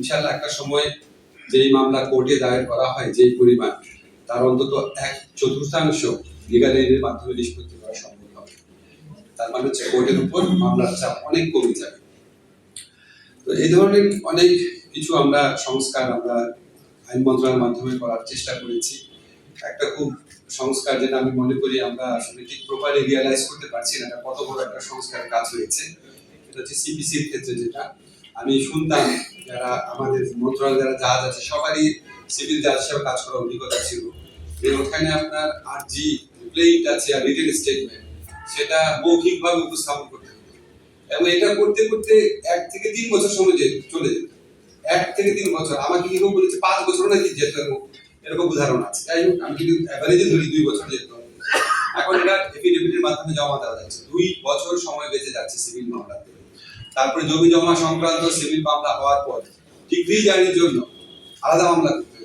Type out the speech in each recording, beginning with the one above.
ইনশাল্লাহ একটা সময় যেই মামলা কোর্টে দায়ের করা হয়, যেই পরিমাণ, তার অন্তত এক চতুর্থাংশ লিগাল এইডের মাধ্যমে নিষ্পত্তি করা সম্ভব হবে। তার মানে হচ্ছে কোর্টের উপর মামলার চাপ অনেক কমে যাবে। তো এই ধরনের অনেক কিছু আমরা সংস্কার আমরা আইন মন্ত্রণালয়ের মাধ্যমে করার চেষ্টা করেছি। একটা খুব সংস্কার যেটা আমি মনে করি আমরা আসলে ঠিক প্রপারলি রিয়ালাইজ করতে পারছি না কত বড় একটা সংস্কার কাজ হয়েছে। এটা হচ্ছে সিপিসির ক্ষেত্রে যেটা। আমি শুনতাম যারা আমাদের মন্ত্রণালয়, যারা জাহাজ আছে, সবারই সিভিল জাহাজ হিসেবে কাজ করার অভিজ্ঞতা ছিল। ওখানে আপনার আর জি প্লেইট আছে আর রিটেন স্টেটমেন্ট সেটা মৌখিকভাবে উপস্থাপন করতে হবে। এবং এটা করতে করতে এক থেকে তিন বছর সময় চলে যেত। এক থেকে তিন বছর, আমাকে কি কেউ বলেছে, পাঁচ বছর নাকি যেত এরকম এরকম উদাহরণ আছে। যাই হোক, আমি কিন্তু অ্যাভারেজে ধরি দুই বছর যেত। এখন এটা এফিডেভিটের মাধ্যমে জমা দেওয়া যাচ্ছে। দুই বছর সময় বেঁচে যাচ্ছে সিভিল মামলাতে। তারপরে জমি জমা সংক্রান্ত সিভিল মামলা হওয়ার পর ডিগ্রি জারির জন্য আলাদা মামলা করতে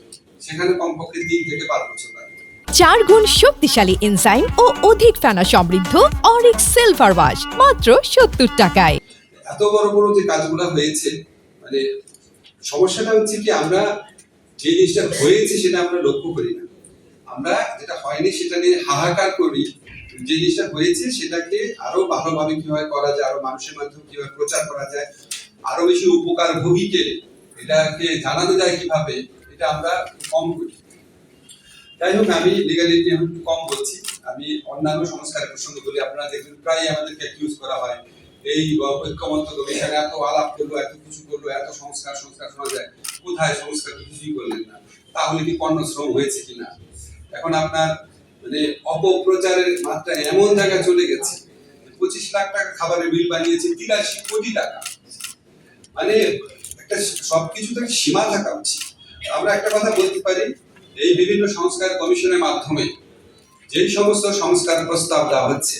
সেখানে কমপক্ষে তিন থেকে পাঁচ বছর লাগবে চার গুণ শক্তিশালী এনজাইম ও অধিক ফেনা সমৃদ্ধ অরিক সিলভার ওয়াশ মাত্র সত্তর টাকায়। এত বড় বড় যে কাজগুলো হয়েছে মানে সমস্যাটা হচ্ছে কি আমরা যে জিনিসটা হয়েছে সেটা আমরা লক্ষ্য করি না। আমরা যেটা হয়নি সেটা নিয়ে হাহাকার করি যে জিনিসটা হয়েছে সেটাকে আরও ভালোভাবে কীভাবে করা যায়, আরও মানুষের মাধ্যমে কীভাবে প্রচার করা যায়, আরও বেশি উপকার ভোগীকে এটাকে জানানো যায় কীভাবে, এটা আমরা কম করি। যাই হোক, আমি লিগালিটি এখন কম বলছি। আমি অন্যান্য সংস্কারের প্রসঙ্গ বলি, আপনারা দেখবেন প্রায় আমাদেরকে অ্যাকিউজ করা হয়। এই ঐক্যমত্য কমিশন এত আলাপ করল, এত কিছু করল, এত সংস্কার সংস্কার শোনা যায়, কোথায় সংস্কার? কিছুই করলেন না। তাহলে কি পণ্য শ্রম হয়েছে কিনা? এখন আপনার মানে অপপ্রচারের মাত্রা এমন জায়গায় চলে গেছে পঁচিশ লাখ টাকা খাবারের বিল বানিয়েছে, তিরাশি কোটি টাকা। মানে একটা সবকিছুতে একটা সীমা থাকা উচিত। আমরা একটা কথা বলতে পারি, এই বিভিন্ন সংস্কার কমিশনের মাধ্যমে যেই সমস্ত সংস্কার প্রস্তাব দেওয়া হচ্ছে,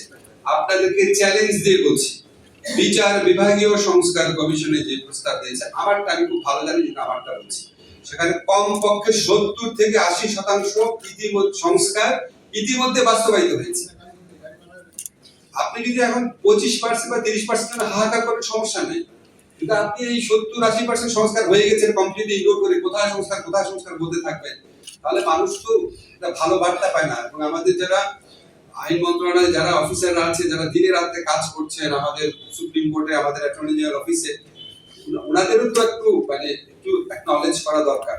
আপনাদেরকে চ্যালেঞ্জ দিয়ে বলছি, বিচার বিভাগীয় সংস্কার কমিশনে যে প্রস্তাব দিয়েছে, আমারটা আমি খুব ভালো জানি, যেটা আমারটা বলছি। সেখানে কমপক্ষে সত্তর থেকে আশি শতাংশ ইতিমধ্যে সংস্কার ইতিমধ্যে বাস্তবায়িত হয়েছে। আপনি যদি এখন পঁচিশ পার্সেন্ট বা তিরিশ পার্সেন্ট হাহাকার করেন, সমস্যা নেই। কিন্তু আপনি এই সত্তর, আশি পার্সেন্ট সংস্কার হয়ে ইগনোর করে কোথায় সংস্কার কোথায় সংস্কার বলতে থাকবেন, তাহলে মানুষ তো একটা ভালো বার্তা পায় না। এবং আমাদের যারা আইন মন্ত্রণালয়ে, যারা অফিসাররা আছে, যারা দিনে রাতে কাজ করছেন, আমাদের সুপ্রিম কোর্টে, আমাদের অ্যাটর্নি জেনারেল অফিসে, ওনাদেরও তো একটু মানে একটু অ্যাকনলেজ করা দরকার।